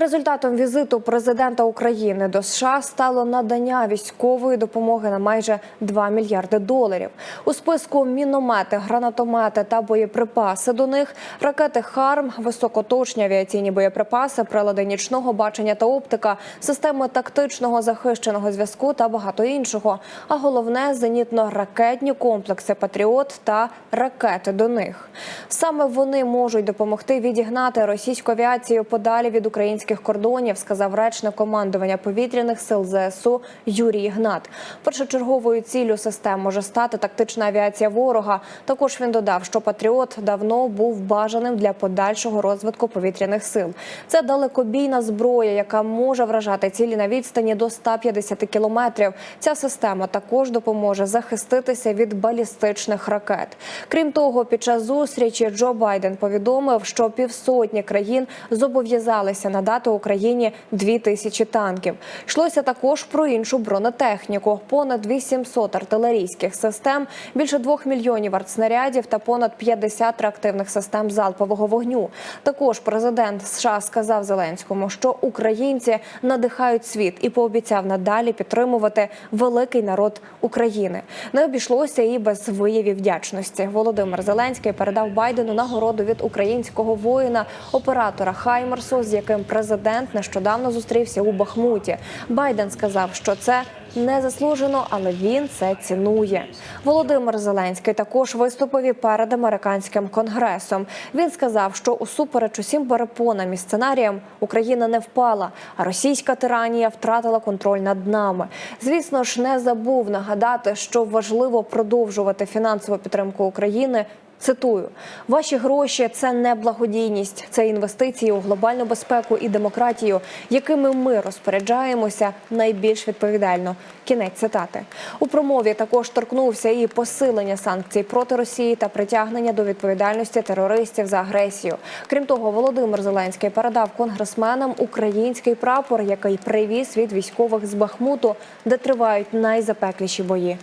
Результатом візиту президента України до США стало надання військової допомоги на майже 2 мільярди доларів. У списку міномети, гранатомети та боєприпаси до них, ракети ХАРМ, високоточні авіаційні боєприпаси, прилади нічного бачення та оптика, системи тактичного захищеного зв'язку та багато іншого. А головне зенітно-ракетні комплекси Патріот та ракети до них. Саме вони можуть допомогти відігнати російську авіацію подалі від українських кордонів, сказав речник командування повітряних сил ЗСУ Юрій Ігнат. Першочерговою ціллю систем може стати тактична авіація ворога. Також він додав, що Патріот давно був бажаним для подальшого розвитку повітряних сил. Це далекобійна зброя, яка може вражати цілі на відстані до 150 кілометрів. Ця система також допоможе захиститися від балістичних ракет. Крім того, під час зустрічі Джо Байден повідомив, що півсотні країн зобов'язалися надати Україні дві тисячі танків. Йшлося також про іншу бронетехніку: понад 800 артилерійських систем, більше 2 мільйонів артснарядів та понад 50 реактивних систем залпового вогню. Також президент США сказав Зеленському, що українці надихають світ і пообіцяв надалі підтримувати великий народ України. Не обійшлося і без виявів вдячності. Володимир Зеленський передав Байдену нагороду від українського воїна, оператора Хаймерсу, з яким президент нещодавно зустрівся у Бахмуті. Байден сказав, що це не заслужено, але він це цінує. Володимир Зеленський також виступив і перед американським конгресом. Він сказав, що усупереч усім перепонам і сценаріям Україна не впала, а російська тиранія втратила контроль над нами. Звісно ж, не забув нагадати, що важливо продовжувати фінансову підтримку України. Цитую: ваші гроші це не благодійність, це інвестиції у глобальну безпеку і демократію, якими ми розпоряджаємося найбільш відповідально. Кінець цитати у промові також торкнувся і посилення санкцій проти Росії та притягнення до відповідальності терористів за агресію. Крім того, Володимир Зеленський передав конгресменам український прапор, який привіз від військових з Бахмуту, де тривають найзапекліші бої.